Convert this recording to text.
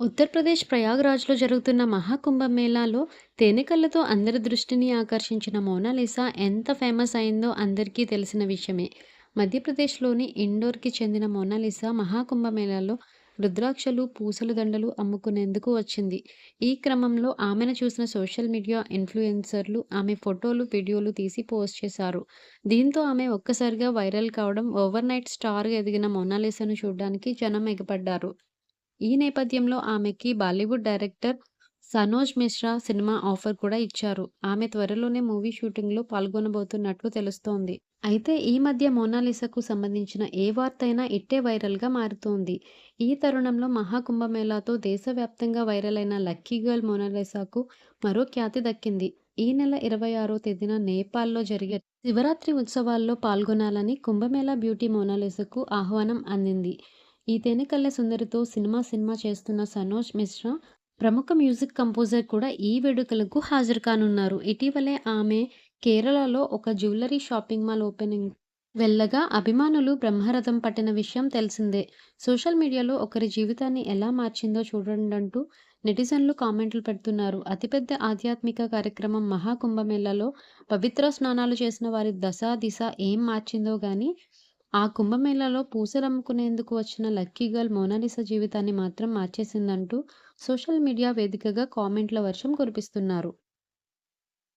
ఉత్తరప్రదేశ్ ప్రయాగ్‌రాజ్‌లో జరుగుతున్న మహాకుంభమేళాలో తేనెకళ్ళతో అందరి దృష్టిని ఆకర్షించిన మోనాలిసా ఎంత ఫేమస్ అయిందో అందరికీ తెలిసిన విషయమే. మధ్యప్రదేశ్‌లోని ఇండోర్‌కి చెందిన మోనాలిసా మహాకుంభమేళాలో రుద్రాక్షలు, పూసలు దండలు అమ్ముకునేందుకు వచ్చింది. ఈ క్రమంలో ఆమెను చూసిన సోషల్ మీడియా ఇన్‌ఫ్లుయెన్సర్లు ఆమె ఫోటోలు, వీడియోలు తీసి పోస్ట్ చేశారు. దీంతో ఆమె ఒక్కసారిగా వైరల్ కావడం ఓవర్‌నైట్ స్టార్‌గా ఎదిగిన మోనాలిసాను చూడడానికి జనం ఎగబడ్డారు. ఈ నేపథ్యంలో ఆమెకి Bollywood director Sanoj Mishra cinema offer కూడా ఇచ్చారు. ఆమె త్వరలోనే మూవీ షూటింగ్‌లో పాల్గొనబోతున్నట్లు తెలుస్తోంది. అయితే ఈ మధ్య మోనాలిసాకు సంబంధించిన ఏ వార్తైనా ఇట్టే వైరల్‌గా మారుతోంది. ఈ తరుణంలో మహాకుంభమేళాతో దేశవ్యాప్తంగా వైరల్ అయిన లక్కీ గర్ల్ మోనాలిసాకు మరో ఖ్యాతి దక్కింది. ఈ నెల ఇరవై ఆరో తేదీన నేపాల్‌లో జరిగే శివరాత్రి ఉత్సవాల్లో పాల్గొనాలని కుంభమేళా బ్యూటీ మోనాలిసాకు ఆహ్వానం అందింది. ఈ తేనెకల్ల సుందరితో సినిమా సినిమా చేస్తున్న సనోజ్ మిశ్రా ప్రముఖ మ్యూజిక్ కంపోజర్ కూడా ఈ వేడుకలకు హాజరు కానున్నారు. ఇటీవలే ఆమె కేరళలో ఒక జ్యువెలరీ షాపింగ్ మాల్ ఓపెనింగ్ వెళ్ళగా అభిమానులు బ్రహ్మరథం పట్టిన విషయం తెలిసిందే. సోషల్ మీడియాలో ఒకరి జీవితాన్ని ఎలా మార్చిందో చూడండంటూ నెటిజన్లు కామెంట్లు పెడుతున్నారు. అతిపెద్ద ఆధ్యాత్మిక కార్యక్రమం మహాకుంభమేళలో పవిత్ర స్నానాలు చేసిన వారి దశ, దిశ ఏం మార్చిందో కానీ ఆ కుంభమేళాలో పూసలమ్ముకునేందుకు వచ్చిన లక్కీ గర్ల్ మోనాలిసా జీవితాన్ని మాత్రం మార్చేసిందంటూ సోషల్ మీడియా వేదికగా కామెంట్ల వర్షం కురిపిస్తున్నారు.